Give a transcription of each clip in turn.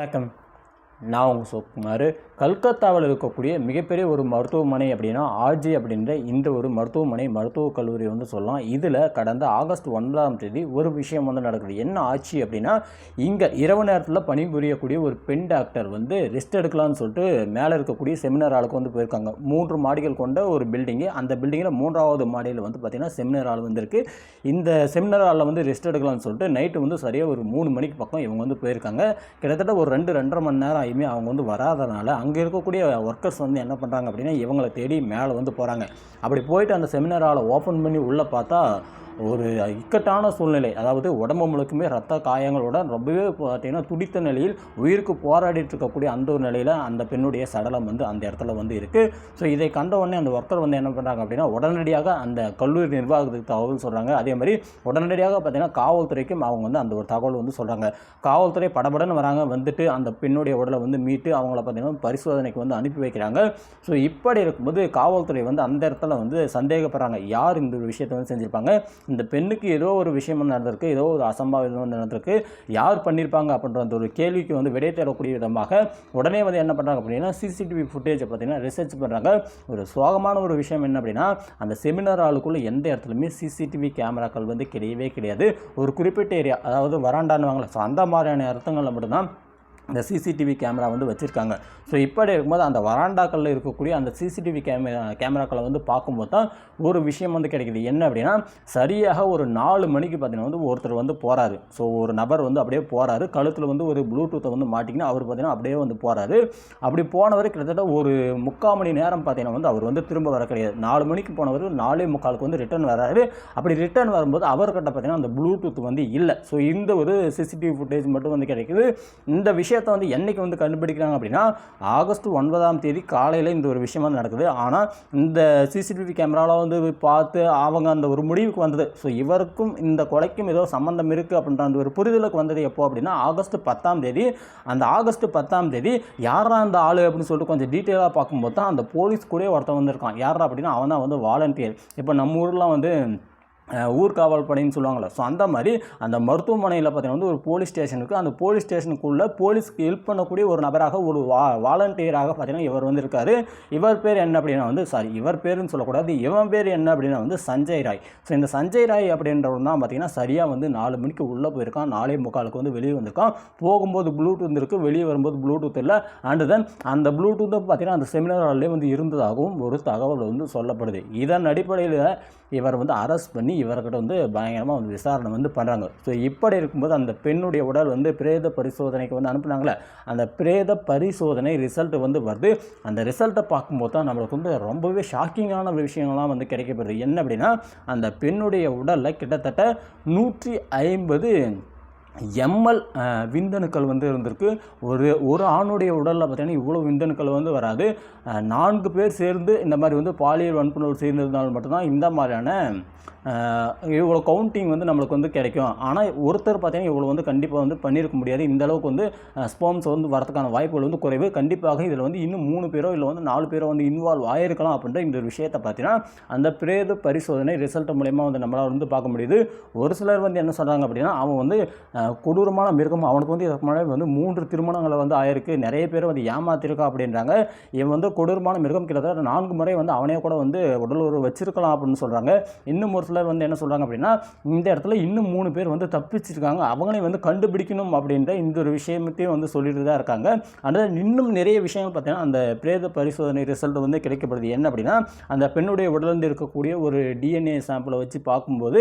வணக்கம். நான் உங்கள் சிவகுமார் கல்கத்தாவில் இருக்கக்கூடிய மிகப்பெரிய ஒரு மருத்துவமனை அப்படின்னா ஆர்ஜி அப்படின்ற இந்த ஒரு மருத்துவமனை மருத்துவக் கல்லூரி வந்து சொல்லலாம். இதில் கடந்த ஆகஸ்ட் ஒன்பதாம் தேதி ஒரு விஷயம் வந்து நடக்குது. என்ன ஆச்சு அப்படின்னா இங்கே இரவு நேரத்தில் பணிபுரியக்கூடிய ஒரு பெண் டாக்டர் வந்து ரெஸ்ட் எடுக்கலாம்னு சொல்லிட்டு மேலே இருக்கக்கூடிய செமினார் ஆளுக்கு வந்து போயிருக்காங்க. மூன்று மாடிகள் கொண்ட ஒரு பில்டிங்கு. அந்த பில்டிங்கில் மூன்றாவது மாடியில் வந்து பார்த்திங்கன்னா செமினார் ஆள் வந்திருக்கு இந்த செமினார் ஆளில் வந்து ரெஸ்ட் எடுக்கலாம்னு சொல்லிட்டு நைட்டு வந்து சரியாக ஒரு மூணு மணிக்கு பக்கம் இவங்க வந்து போயிருக்காங்க. கிட்டத்தட்ட ஒரு ரெண்டு ரெண்டரை மணி நேரம் ஆகியுமே அவங்க வந்து வராதனால அங்கே இருக்கக்கூடிய ஒர்க்கர்ஸ் வந்து என்ன பண்ணுறாங்க அப்படின்னா இவங்களை தேடி மேலே வந்து போகிறாங்க அப்படி போயிட்டு அந்த செமினார் ஹாலை ஓப்பன் பண்ணி உள்ளே பார்த்தா ஒரு இக்கட்டான சூழ்நிலை. அதாவது உடம்பு முழுக்குமே ரத்த காயங்களோட ரொம்பவே பார்த்தீங்கன்னா துடித்த நிலையில் உயிருக்கு போராடிட்டு இருக்கக்கூடிய அந்த ஒரு நிலையில் அந்த பெண்ணுடைய சடலம் வந்து அந்த இடத்துல வந்து இருக்குது ஸோ இதை கண்ட உடனே அந்த ஒர்க்கர் வந்து என்ன பண்ணுறாங்க அப்படின்னா உடனடியாக அந்த கல்லூரி நிர்வாகத்துக்கு தகவல் சொல்கிறாங்க அதே மாதிரி உடனடியாக பார்த்திங்கன்னா காவல்துறைக்கும் அவங்க வந்து அந்த ஒரு தகவல் வந்து சொல்கிறாங்க காவல்துறை படபடன்னு வராங்க. வந்துட்டு அந்த பெண்ணுடைய உடலை வந்து மீட்டு அவங்கள பார்த்திங்கன்னா பரிசோதனைக்கு வந்து அனுப்பி வைக்கிறாங்க. ஸோ இப்படி இருக்கும்போது காவல்துறை வந்து அந்த இடத்துல வந்து சந்தேகப்படுறாங்க. யார் இந்த ஒரு விஷயத்தை வந்து செஞ்சுருப்பாங்க? இந்த பெண்ணுக்கு ஏதோ ஒரு விஷயம் வந்து நடந்திருக்கு ஏதோ ஒரு அசம்பாவிதம் வந்து நடந்திருக்கு யார் பண்ணியிருப்பாங்க அப்படின்ற அந்த ஒரு கேள்விக்கு வந்து விடை தேடக்கூடிய விதமாக உடனே வந்து என்ன பண்ணுறாங்க அப்படின்னா சிசிடிவி ஃபுட்டேஜை பார்த்தீங்கன்னா ரிசர்ச் பண்ணுறாங்க ஒரு சோகமான ஒரு விஷயம் என்ன அப்படின்னா அந்த செமினார் ஆளுக்குள்ளே எந்த இடத்துலையுமே சிசிடிவி கேமராக்கள் வந்து கிடையவே கிடையாது. ஒரு குறிப்பிட்ட ஏரியா அதாவது வராண்டான்னு ஸோ அந்த மாதிரியான இடத்துங்களில் மட்டும்தான் இந்த சிசிடிவி கேமரா வந்து வச்சுருக்காங்க. ஸோ இப்படி இருக்கும்போது அந்த வராண்டாக்களில் இருக்கக்கூடிய அந்த சிசிடிவி கேமரா கேமராக்களை வந்து பார்க்கும்போது தான் ஒரு விஷயம் வந்து கிடைக்குது. என்ன அப்படின்னா சரியாக ஒரு நாலு மணிக்கு பார்த்தீங்கன்னா வந்து ஒருத்தர் வந்து போகிறாரு ஸோ ஒரு நபர் வந்து அப்படியே போகிறாரு கழுத்தில் வந்து ஒரு ப்ளூடூத்தை வந்து மாட்டிங்கன்னா அவர் பார்த்தீங்கன்னா அப்படியே வந்து போகிறாரு அப்படி போனவர் கிட்டத்தட்ட ஒரு முக்கால் மணி நேரம் பார்த்தீங்கன்னா வந்து அவர் வந்து திரும்ப வர கிடையாது. நாலு மணிக்கு போனவர் நாலே முக்காலுக்கு வந்து ரிட்டர்ன் வராரு. அப்படி ரிட்டர்ன் வரும்போது அவர்கிட்ட பார்த்தீங்கன்னா அந்த ப்ளூடூத் வந்து இல்லை. ஸோ இந்த ஒரு சிசிடிவி ஃபுட்டேஜ் மட்டும் வந்து கிடைக்குது. இந்த விஷயம் விஷயத்தை வந்து என்னைக்கு வந்து கண்டுபிடிக்கிறாங்க அப்படின்னா ஆகஸ்ட் ஒன்பதாம் தேதி காலையில் இந்த ஒரு விஷயம் வந்து நடக்குது. ஆனால் இந்த சிசிடிவி கேமராவில் வந்து பார்த்து அவங்க அந்த ஒரு முடிவுக்கு வந்தது. ஸோ இவருக்கும் இந்த கொலைக்கும் ஏதோ சம்மந்தம் இருக்குது அப்படின்ற அந்த ஒரு புரிதலுக்கு வந்தது எப்போ அப்படின்னா ஆகஸ்ட் பத்தாம் தேதி. அந்த ஆகஸ்ட் பத்தாம் தேதி யாரா அந்த ஆள் அப்படின்னு சொல்லிட்டு கொஞ்சம் டீட்டெயிலாக பார்க்கும்போது தான் அந்த போலீஸ் கூட ஒருத்தன் வந்திருக்கான். யாரா அப்படின்னா அவன் தான் வந்து வாலண்டியர். இப்போ நம்ம ஊரில் வந்து ஊர்காவல் படைன்னு சொல்லுவாங்களே ஸோ அந்த மாதிரி அந்த மருத்துவமனையில் பார்த்தீங்கன்னா வந்து ஒரு போலீஸ் ஸ்டேஷன் இருக்குது அந்த போலீஸ் ஸ்டேஷனுக்குள்ளே போலீஸ்க்கு ஹெல்ப் பண்ணக்கூடிய ஒரு நபராக ஒரு வா வாலண்டியராக பார்த்தீங்கன்னா இவர் வந்திருக்காரு இவர் பேர் என்ன அப்படின்னா வந்து சாரி இவர் பேருன்னு சொல்லக்கூடாது. இவன் பேர் என்ன அப்படின்னா வந்து சஞ்சய் ராய். ஸோ இந்த சஞ்சய் ராய் அப்படின்றவன் தான் பார்த்தீங்கன்னா சரியாக வந்து நாலு மணிக்கு உள்ளே போயிருக்கான். நாலே முக்காலுக்கு வந்து வெளியே வந்திருக்கான். போகும்போது ப்ளூடூத் இருக்குது வெளியே வரும்போது ப்ளூடூத் இல்லை. அண்ட் தென் அந்த ப்ளூடூத்தை பார்த்தீங்கன்னா அந்த செமினார் ஹால்லே வந்து இருந்ததாகவும் ஒரு தகவல் வந்து சொல்லப்படுது. இதன் அடிப்படையில் இவர் வந்து அரெஸ்ட் பண்ணி இவர்கிட்ட வந்து பயங்கரமாக வந்து விசாரணை வந்து பண்ணுறாங்க ஸோ இப்படி இருக்கும்போது அந்த பெண்ணுடைய உடல் வந்து பிரேத பரிசோதனைக்கு வந்து அனுப்புனாங்களே அந்த பிரேத பரிசோதனை ரிசல்ட் வந்து வருது. அந்த ரிசல்ட்டை பார்க்கும்போது தான் நம்மளுக்கு வந்து ரொம்பவே ஷாக்கிங்கான விஷயங்கள்லாம் வந்து கிடைக்கப்படுது என்ன அப்படின்னா அந்த பெண்ணுடைய உடலில் கிட்டத்தட்ட நூற்றி ஐம்பது எம்எல் விந்தணுக்கள் வந்து இருந்திருக்கு. ஒரு ஒரு ஆணுடைய உடலில் பார்த்தீங்கன்னா இவ்வளோ விந்தணுக்கள் வந்து வராது. நான்கு பேர் சேர்ந்து இந்த மாதிரி வந்து பாலியல் வன்புணர்வு சேர்ந்திருந்தால் மட்டும்தான் இந்த மாதிரியான இவ்வளோ கவுண்டிங் வந்து நம்மளுக்கு வந்து கிடைக்கும். ஆனால் ஒருத்தர் பார்த்தீங்கன்னா இவ்வளோ வந்து கண்டிப்பாக வந்து பண்ணியிருக்க முடியாது. இந்த அளவுக்கு வந்து ஸ்போம்ஸ் வந்து வரதுக்கான வாய்ப்புகள் வந்து குறைவு. கண்டிப்பாக இதில் வந்து இன்னும் மூணு பேரோ இல்லை வந்து நாலு பேரோ வந்து இன்வால்வ் ஆகிருக்கலாம் அப்படின்ற இந்த ஒரு விஷயத்தை பார்த்தீங்கன்னா அந்த பிரேத பரிசோதனை ரிசல்ட் மூலயமா வந்து நம்மளால் வந்து பார்க்க முடியுது. ஒரு சிலர் வந்து என்ன சொல்கிறாங்க அப்படின்னா அவன் வந்து கொடூரமான மிருகம் அவனுக்கு வந்து இதற்கு முன்னாடி வந்து மூன்று திருமணங்களை வந்து ஆயிருக்கு. நிறைய பேர் வந்து ஏமாத்திருக்கா அப்படின்றாங்க. இவன் வந்து கொடூரமான மிருகம் கிட்டத்தட்ட நான்கு முறை வந்து அவனே கூட வந்து உடல் உறவு வச்சிருக்கலாம் அப்படின்னு சொல்கிறாங்க இன்னும் ஒரு சிலர் வந்து என்ன சொல்கிறாங்க அப்படின்னா இந்த இடத்துல இன்னும் மூணு பேர் வந்து தப்பிச்சிருக்காங்க. அவங்களையும் வந்து கண்டுபிடிக்கணும் அப்படின்ற இந்த ஒரு விஷயத்தையும் வந்து சொல்லிட்டு தான் இருக்காங்க. அதனால் இன்னும் நிறைய விஷயங்கள் பார்த்தீங்கன்னா அந்த பிரேத பரிசோதனை ரிசல்ட் வந்து கிடைக்கப்படுது. என்ன அப்படின்னா அந்த பெண்ணுடைய உடலிருந்து இருக்கக்கூடிய ஒரு டிஎன்ஏ சாம்பிளை வச்சு பார்க்கும்போது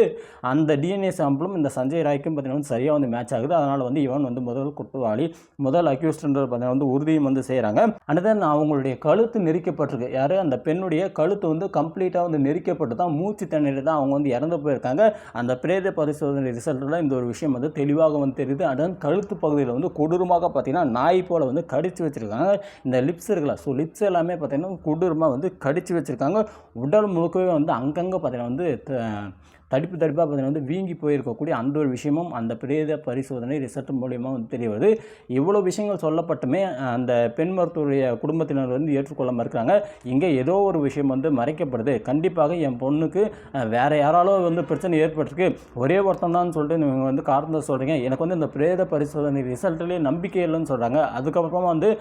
அந்த டிஎன்ஏ சாம்பிளும் இந்த சஞ்சய் ராய்க்கும் பார்த்தீங்கன்னா வந்து சரியாக வந்து மேட்ச் ஆகுது. அதனால் வந்து இவன் வந்து முதல் குற்றவாளி. முதல் அக்யூஸ்ட்ன்ற பார்த்தீங்கன்னா வந்து உறுதியும் வந்து செய்கிறாங்க அண்ட் தென் அவங்களுடைய கழுத்து நெரிக்கப்பட்டிருக்கு. யார்? அந்த பெண்ணுடைய கழுத்து வந்து கம்ப்ளீட்டாக வந்து நெரிக்கப்பட்டு தான் மூச்சு தண்ணீர் தான் அவங்க வந்து இறந்து போயிருக்காங்க. அந்த பிரேத பரிசோதனை ரிசல்ட்டில் இந்த ஒரு விஷயம் வந்து தெளிவாக வந்து தெரியுது. அண்ட் கழுத்து பகுதியில் வந்து கொடூரமாக பார்த்தீங்கன்னா நாய் போல் வந்து கடிச்சு வச்சுருக்காங்க. இந்த லிப்ஸ் இருக்குல்ல ஸோ லிப்ஸ் எல்லாமே பார்த்தீங்கன்னா கொடூரமாக வந்து கடிச்சு வச்சுருக்காங்க. உடல் முழுக்கவே வந்து அங்கங்கே பார்த்தீங்கன்னா வந்து தடிப்பு தடிப்பாக பார்த்தீங்கன்னா வந்து வீங்கி போயிருக்கக்கூடிய அந்த ஒரு விஷயமும் அந்த பிரேத பரிசோதனை ரிசல்ட் மூலியமாக வந்து தெரிய வருது. இவ்வளோ விஷயங்கள் சொல்லப்பட்டுமே அந்த பெண் மருத்துவருடைய குடும்பத்தினர் வந்து ஏற்றுக்கொள்ள மறுக்கிறாங்க இங்கே ஏதோ ஒரு விஷயம் வந்து மறைக்கப்படுது. கண்டிப்பாக என் பொண்ணுக்கு வேறு யாராலோ வந்து பிரச்சனை ஏற்பட்டிருக்கு. ஒரே ஒருத்தன் தான் சொல்லிட்டு நீங்கள் வந்து காரணத்தை சொல்கிறீங்க எனக்கு வந்து இந்த பிரேத பரிசோதனை ரிசல்ட்லேயே நம்பிக்கை இல்லைன்னு சொல்கிறாங்க அதுக்கப்புறமா வந்து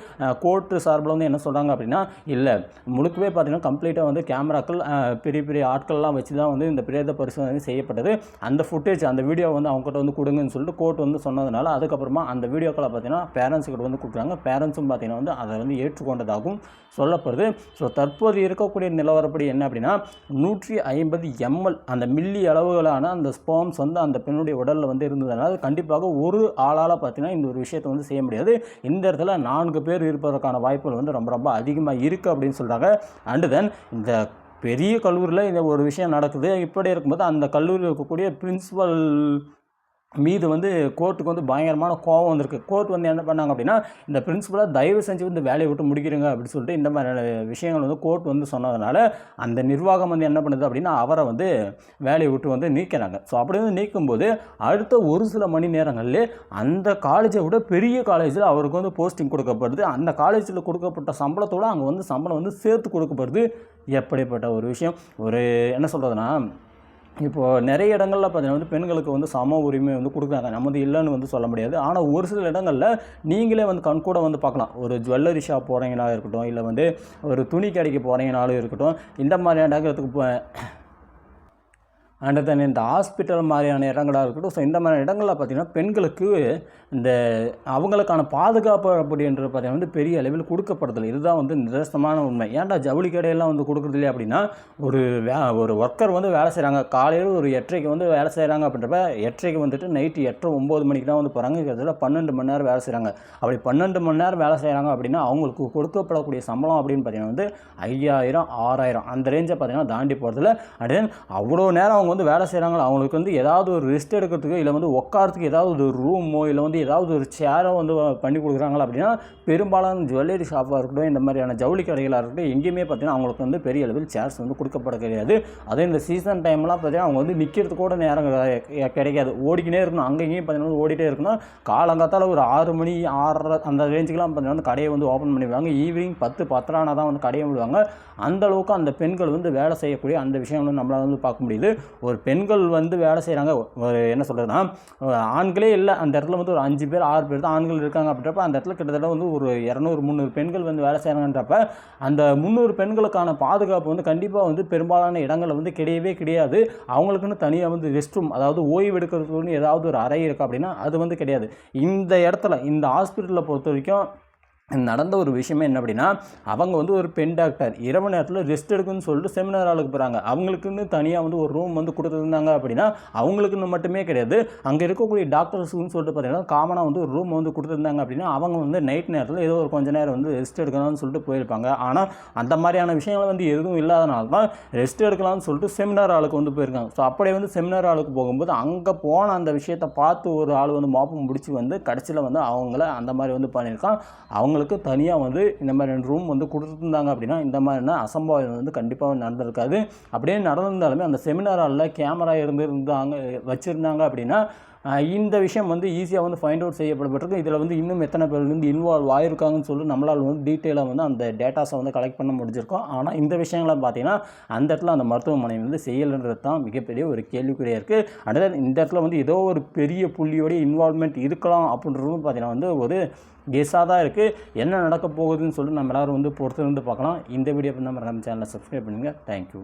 கோர்ட்டு சார்பில் வந்து என்ன சொல்கிறாங்க அப்படின்னா இல்லை முழுக்கவே பார்த்தீங்கன்னா கம்ப்ளீட்டாக வந்து கேமராக்கள் பெரிய பெரிய ஆட்கள்லாம் வச்சு தான் வந்து இந்த பிரேத பரிசோதனை செய்யப்பட்டது. அந்த ஃபுட்டேஜ் அந்த வீடியோ வந்து அவங்ககிட்ட வந்து கொடுங்கன்னு சொல்லிட்டு கோர்ட் வந்து சொன்னதுனால அதுக்கப்புறமா அந்த வீடியோக்களை பார்த்தீங்கன்னா பேரண்ட்ஸ் கிட்ட வந்து கொடுக்குறாங்க. பேரண்ட்ஸும் பார்த்தீங்கன்னா வந்து அதை வந்து ஏற்றுக்கொண்டதாகவும் சொல்லப்படுது. ஸோ தற்போது இருக்கக்கூடிய நிலவரப்படி என்ன அப்படின்னா நூற்றி ஐம்பது எம்எல் அந்த மில்லி அளவுகளான அந்த ஸ்போம்ஸ் வந்து அந்த பெண்ணுடைய உடலில் வந்து இருந்ததுனால கண்டிப்பாக ஒரு ஆளால் பார்த்தீங்கன்னா இந்த ஒரு விஷயத்தை வந்து செய்ய முடியாது. இந்த இடத்துல நான்கு பேர் இருப்பதற்கான வாய்ப்புகள் வந்து ரொம்ப ரொம்ப அதிகமாக இருக்குது அப்படின்னு சொல்கிறாங்க அண்டு தென் இந்த பெரிய கல்லூரியில் இந்த ஒரு விஷயம் நடக்குது. இப்படி இருக்கும்போது அந்த கல்லூரியில் இருக்கக்கூடிய பிரின்சிபல் மீது வந்து கோர்ட்டுக்கு வந்து பயங்கரமான கோவம் வந்திருக்கு. கோர்ட் வந்து என்ன பண்ணாங்க அப்படின்னா இந்த பிரின்சிபலை தயவு செஞ்சு வந்து வேலையை விட்டு முடிக்கிறீங்க அப்படின்னு சொல்லிட்டு இந்த மாதிரியான விஷயங்கள் வந்து கோர்ட் வந்து சொன்னதுனால அந்த நிர்வாகம் வந்து என்ன பண்ணுது அப்படின்னா அவரை வந்து வேலையை விட்டு வந்து நீக்கிறாங்க. ஸோ அப்படி வந்து நீக்கும்போது அடுத்த ஒரு சில மணி நேரங்களில் அந்த காலேஜை விட பெரிய காலேஜில் அவருக்கு வந்து போஸ்டிங் கொடுக்கப்படுது. அந்த காலேஜில் கொடுக்கப்பட்ட சம்பளத்தோடு அங்கே வந்து சம்பளம் வந்து சேர்த்து கொடுக்கப்படுது. எப்படிப்பட்ட ஒரு விஷயம்? ஒரு என்ன சொல்கிறதுனா இப்போது நிறைய இடங்களில் பார்த்தீங்கன்னா வந்து பெண்களுக்கு வந்து சம உரிமை வந்து கொடுக்குறாங்க. நம்ம வந்து இல்லைன்னு வந்து சொல்ல முடியாது. ஆனால் ஒரு சில இடங்களில் நீங்களே வந்து கண்கூட வந்து பார்க்கலாம். ஒரு ஜுவல்லரி ஷாப் போகிறீங்களா இருக்கட்டும் இல்லை வந்து ஒரு துணி கடைக்கு போகிறீங்கனாலும் இருக்கட்டும் இந்த மாதிரியான இடங்களுக்கு அண்ட் தென் இந்த ஹாஸ்பிட்டல் மாதிரியான இடங்களாக இருக்கட்டும் ஸோ இந்த மாதிரி இடங்களில் பார்த்தீங்கன்னா பெண்களுக்கு இந்த அவங்களுக்கான பாதுகாப்பு அப்படின்றது பார்த்திங்கன்னா வந்து பெரிய அளவில் கொடுக்கப்படுதில்லை இதுதான் வந்து நிதர்சனமான உண்மை. ஏன்டா ஜவுளி கடையெல்லாம் வந்து கொடுக்குறது இல்லையா அப்படின்னா ஒரு வே ஒரு ஒர்க்கர் வந்து வேலை செய்கிறாங்க காலையில் ஒரு எட்டரைக்கு வந்து வேலை செய்கிறாங்க அப்படின்றப்ப எட்டரைக்கு வந்துட்டு நைட்டு எட்டரை ஒம்பது மணிக்கு தான் வந்து போகிறாங்க இதில் பன்னெண்டு மணி நேரம் வேலை செய்கிறாங்க அப்படி பன்னெண்டு மணி நேரம் வேலை செய்கிறாங்க அப்படின்னா அவங்களுக்கு கொடுக்கப்படக்கூடிய சம்பளம் அப்படின்னு பார்த்தீங்கன்னா வந்து ஐயாயிரம் ஆறாயிரம். அந்த ரேஞ்சை பார்த்தீங்கன்னா தாண்டி போகிறதுல அண்ட் தென் அவ்வளோ நேரம் அவங்க வந்து வேலை செய்கிறாங்களோ அவங்களுக்கு வந்து ஏதாவது ஒரு ரெஸ்ட் எடுக்கிறதுக்கு இல்லை வந்து உட்காரத்துக்கு ஏதாவது ஒரு ரூமோ இல்லை வந்து ஏதாவது ஒரு சேரோ வந்து பண்ணி கொடுக்குறாங்களா அப்படின்னா பெரும்பாலான ஜுவல்லரி ஷாப்பாக இருக்கட்டும் இந்த மாதிரியான ஜவுளி கடைகளாக இருக்கட்டும் எங்கேயுமே பார்த்தீங்கன்னா அவங்களுக்கு வந்து பெரிய அளவில் சேர்ஸ் வந்து கொடுக்கப்பட கிடையாது. அதே இந்த சீசன் டைம்லாம் பார்த்தீங்கன்னா அவங்க வந்து நிற்கிறதுக்கு கூட நேரம் கிடைக்காது. ஓடிக்கினே இருக்கணும். அங்கே இங்கேயும் பார்த்தீங்கன்னா ஓடிட்டே இருக்கணும். காலங்காத்தால ஒரு ஆறு மணி ஆறரை அந்த ரேஞ்சுக்கெலாம் பார்த்தீங்கன்னா வந்து கடையை வந்து ஓப்பன் பண்ணிடுவாங்க. ஈவினிங் பத்து பத்தரானா தான் வந்து கடையை விடுவாங்க. அந்தளவுக்கு அந்த பெண்கள் வந்து வேலை செய்யக்கூடிய அந்த விஷயம் வந்து நம்மளால் வந்து பார்க்க முடியுது. ஒரு பெண்கள் வந்து வேலை செய்கிறாங்க ஒரு என்ன சொல்கிறதுனா ஆண்களே இல்லை. அந்த இடத்துல வந்து ஒரு அஞ்சு பேர் ஆறு பேர் தான் ஆண்கள் இருக்காங்க அப்படின்றப்ப அந்த இடத்துல கிட்டத்தட்ட வந்து ஒரு இரநூறு முந்நூறு பெண்கள் வந்து வேலை செய்கிறாங்கன்றப்ப அந்த முந்நூறு பெண்களுக்கான பாதுகாப்பு வந்து கண்டிப்பாக வந்து பெரும்பாலான இடங்களில் வந்து கிடையவே கிடையாது. அவங்களுக்குன்னு தனியாக வந்து ரெஸ்ட் ரூம் அதாவது ஓய்வு எடுக்கிறதுக்குன்னு ஏதாவது ஒரு அறை இருக்குது அப்படின்னா அது வந்து கிடையாது. இந்த இடத்துல இந்த ஹாஸ்பிட்டலில் பொறுத்த வரைக்கும் நடந்த ஒரு விஷயமே என்ன அப்படின்னா அவங்க வந்து ஒரு பெண் டாக்டர் இரவு நேரத்தில் ரெஸ்ட் எடுக்குன்னு சொல்லிட்டு செமினார் ஆளுக்கு போகிறாங்க அவங்களுக்குன்னு தனியாக வந்து ஒரு ரூம் வந்து கொடுத்துருந்தாங்க அப்படின்னா அவங்களுக்குன்னு மட்டுமே கிடையாது. அங்கே இருக்கக்கூடிய டாக்டர்ஸுன்னு சொல்லிட்டு பார்த்தீங்கன்னா காமனாக வந்து ஒரு ரூம் வந்து கொடுத்துருந்தாங்க அப்படின்னா அவங்க வந்து நைட் நேரத்தில் ஏதோ ஒரு கொஞ்ச நேரம் வந்து ரெஸ்ட் எடுக்கணும்னு சொல்லிட்டு போயிருப்பாங்க. ஆனால் அந்த மாதிரியான விஷயங்கள் வந்து எதுவும் இல்லாதனால தான் ரெஸ்ட் எடுக்கலாம்னு சொல்லிட்டு செமினார் ஆளுக்கு வந்து போயிருக்காங்க. ஸோ அப்படியே வந்து செமினார் ஆளுக்கு போகும்போது அங்கே போன அந்த விஷயத்தை பார்த்து ஒரு ஆள் வந்து மாப்பம் முடிச்சு வந்து கடைசியில் வந்து அவங்கள அந்த மாதிரி வந்து பண்ணியிருக்கான். அவங்க அவங்களுக்கு தனியாக வந்து இந்த மாதிரி ரெண்டு ரூம் வந்து கொடுத்துருந்தாங்க அப்படின்னா இந்த மாதிரினா அசம்பாவிதம் வந்து கண்டிப்பாக நடந்திருக்காது. அப்படியே நடந்திருந்தாலுமே அந்த செமினார் ஹாலில் கேமரா இருந்து இருந்தாங்க வச்சுருந்தாங்க அப்படின்னா இந்த விஷயம் வந்து ஈஸியாக வந்து ஃபைண்ட் அவுட் செய்யப்படப்பட்டிருக்கு. இதில் வந்து இன்னும் எத்தனை பேர் வந்து இன்வால்வ் ஆயிருக்காங்கன்னு சொல்லி நம்மளால் வந்து டீட்டெயிலாக வந்து அந்த டேட்டாஸை வந்து கலெக்ட் பண்ண முடிஞ்சிருக்கோம். ஆனால் இந்த விஷயங்களை பார்த்தீங்கன்னா அந்த இடத்துல அந்த மருத்துவமனை வந்து செய்யலைன்றது தான் மிகப்பெரிய ஒரு கேள்விக்குறியாக இருக்குது அடுத்த இந்த இடத்துல வந்து ஏதோ ஒரு பெரிய புள்ளியோடைய இன்வால்மெண்ட் இருக்கலாம் அப்படின்றதும் பார்த்தீங்கன்னா வந்து ஒரு கெஸ்ஸாக தான் இருக்குது என்ன நடக்க போகுதுன்னு சொல்லிட்டு நம்ம எல்லாரும் வந்து பொறுத்திருந்து பார்க்கலாம். இந்த வீடியோ நம்ம நம்ம சேனலை சப்ஸ்கிரைப் பண்ணுங்கள் தேங்க்யூ